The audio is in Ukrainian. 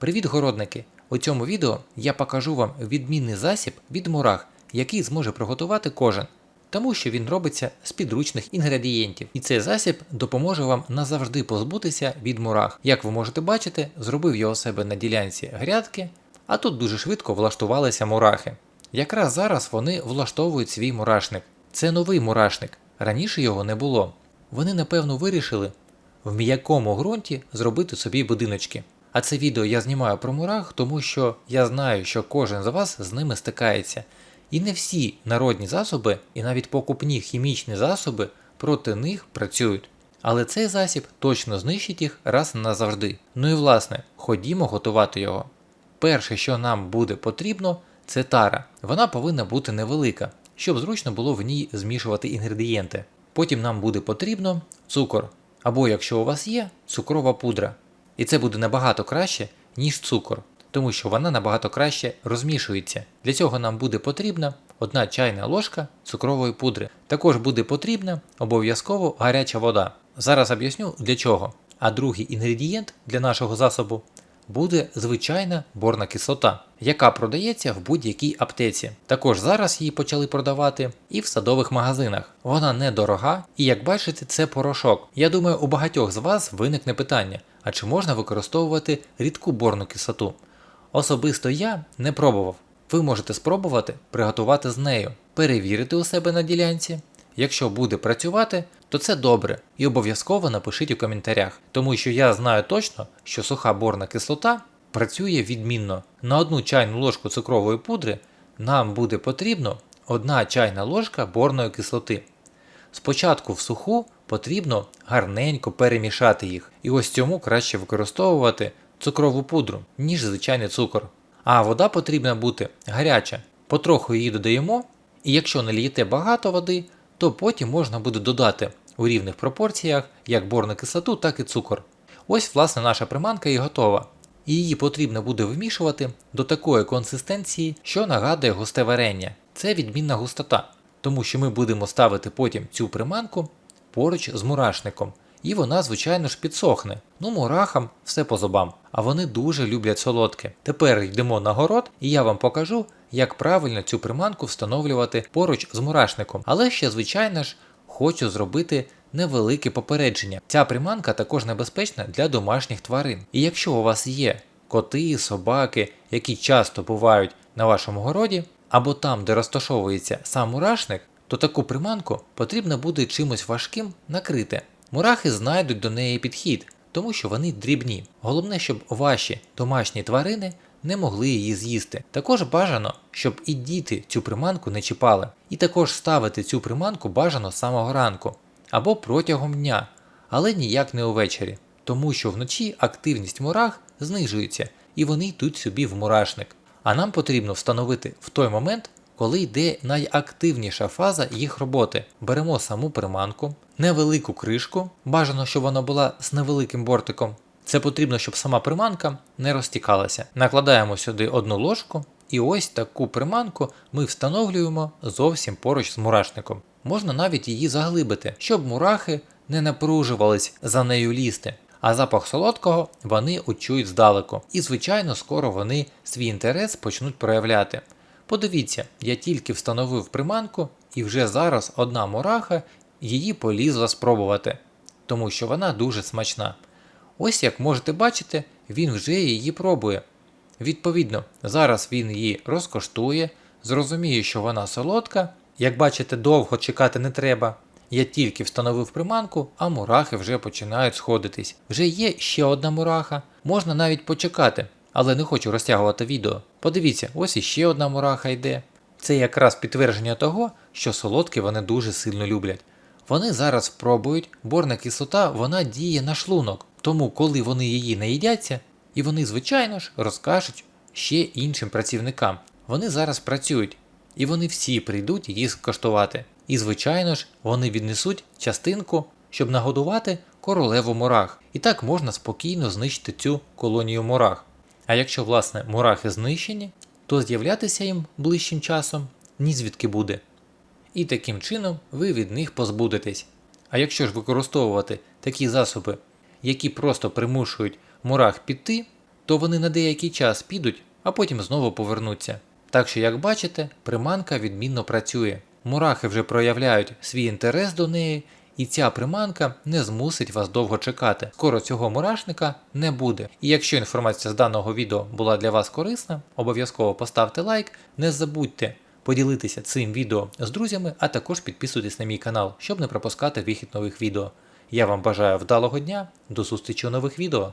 Привіт, городники! У цьому відео я покажу вам відмінний засіб від мурах, який зможе приготувати кожен, тому що він робиться з підручних інгредієнтів. І цей засіб допоможе вам назавжди позбутися від мурах. Як ви можете бачити, зробив у себе на ділянці грядки, а тут дуже швидко влаштувалися мурахи. Якраз зараз вони влаштовують свій мурашник. Це новий мурашник, раніше його не було. Вони напевно вирішили в м'якому ґрунті зробити собі будиночки. А це відео я знімаю про мурах, тому що я знаю, що кожен з вас з ними стикається. І не всі народні засоби, і навіть покупні хімічні засоби проти них працюють. Але цей засіб точно знищить їх раз назавжди. Ну і власне, ходімо готувати його. Перше, що нам буде потрібно, це тара. Вона повинна бути невелика, щоб зручно було в ній змішувати інгредієнти. Потім нам буде потрібно цукор, або якщо у вас є, цукрова пудра. І це буде набагато краще, ніж цукор, тому що вона набагато краще розмішується. Для цього нам буде потрібна одна чайна ложка цукрової пудри. Також буде потрібна обов'язково гаряча вода. Зараз об'ясню для чого. А другий інгредієнт для нашого засобу буде звичайна борна кислота, яка продається в будь-якій аптеці. Також зараз її почали продавати і в садових магазинах. Вона недорога, і як бачите, це порошок. Я думаю, у багатьох з вас виникне питання: а чи можна використовувати рідку борну кислоту? Особисто я не пробував. Ви можете спробувати приготувати з нею, перевірити у себе на ділянці. Якщо буде працювати, то це добре і обов'язково напишіть у коментарях, тому що я знаю точно, що суха борна кислота працює відмінно. На одну чайну ложку цукрової пудри нам буде потрібно одна чайна ложка борної кислоти. Спочатку в суху потрібно гарненько перемішати їх, і ось цьому краще використовувати цукрову пудру, ніж звичайний цукор. А вода потрібна бути гаряча. Потроху її додаємо, і якщо налієте багато води, то потім можна буде додати у рівних пропорціях як борну кислоту, так і цукор. Ось, власне, наша приманка і готова. І Її потрібно буде вмішувати до такої консистенції, що нагадує густе варення. Це відмінна густота, тому що ми будемо ставити потім цю приманку поруч з мурашником. І вона, звичайно ж, підсохне. Ну, мурахам все по зубам, а вони дуже люблять солодке. Тепер йдемо на город, і я вам покажу, як правильно цю приманку встановлювати поруч з мурашником. Але ще, звичайно ж, хочу зробити невелике попередження. Ця приманка також небезпечна для домашніх тварин. І якщо у вас є коти, собаки, які часто бувають на вашому городі, або там, де розташовується сам мурашник, то таку приманку потрібно буде чимось важким накрити. Мурахи знайдуть до неї підхід, тому що вони дрібні. Головне, щоб ваші домашні тварини не могли її з'їсти. Також бажано, щоб і діти цю приманку не чіпали. І також ставити цю приманку бажано з самого ранку або протягом дня, але ніяк не увечері, тому що вночі активність мурах знижується і вони йдуть собі в мурашник. А нам потрібно встановити в той момент, коли йде найактивніша фаза їх роботи. Беремо саму приманку, невелику кришку, бажано, щоб вона була з невеликим бортиком. Це потрібно, щоб сама приманка не розтікалася. Накладаємо сюди одну ложку, і ось таку приманку ми встановлюємо зовсім поруч з мурашником. Можна навіть її заглибити, щоб мурахи не напружувались за нею лізти. А запах солодкого вони учують здалеку. І, звичайно, скоро вони свій інтерес почнуть проявляти. Подивіться, я тільки встановив приманку, і вже зараз одна мураха її полізла спробувати, тому що вона дуже смачна. Ось як можете бачити, він вже її пробує. Відповідно, зараз він її розкоштує, зрозуміє, що вона солодка. Як бачите, довго чекати не треба. Я тільки встановив приманку, а мурахи вже починають сходитись. Вже є ще одна мураха, можна навіть почекати, але не хочу розтягувати відео. Подивіться, ось іще одна мураха йде. Це якраз підтвердження того, що солодкі вони дуже сильно люблять. Вони зараз спробують, борна кислота вона діє на шлунок, тому коли вони її не їдяться, і вони, звичайно ж, розкажуть ще іншим працівникам. Вони зараз працюють, і вони всі прийдуть її скоштувати. І, звичайно ж, вони віднесуть частинку, щоб нагодувати королеву мурах. І так можна спокійно знищити цю колонію мурах. А якщо, власне, мурахи знищені, то з'являтися їм ближчим часом ні звідки буде. І таким чином ви від них позбудетесь. А якщо ж використовувати такі засоби, які просто примушують мурах піти, то вони на деякий час підуть, а потім знову повернуться. Так що, як бачите, приманка відмінно працює. Мурахи вже проявляють свій інтерес до неї, і ця приманка не змусить вас довго чекати. Скоро цього мурашника не буде. І якщо інформація з даного відео була для вас корисна, обов'язково поставте лайк, не забудьте поділитися цим відео з друзями, а також підписуйтесь на мій канал, щоб не пропускати вихід нових відео. Я вам бажаю вдалого дня, до зустрічі у нових відео.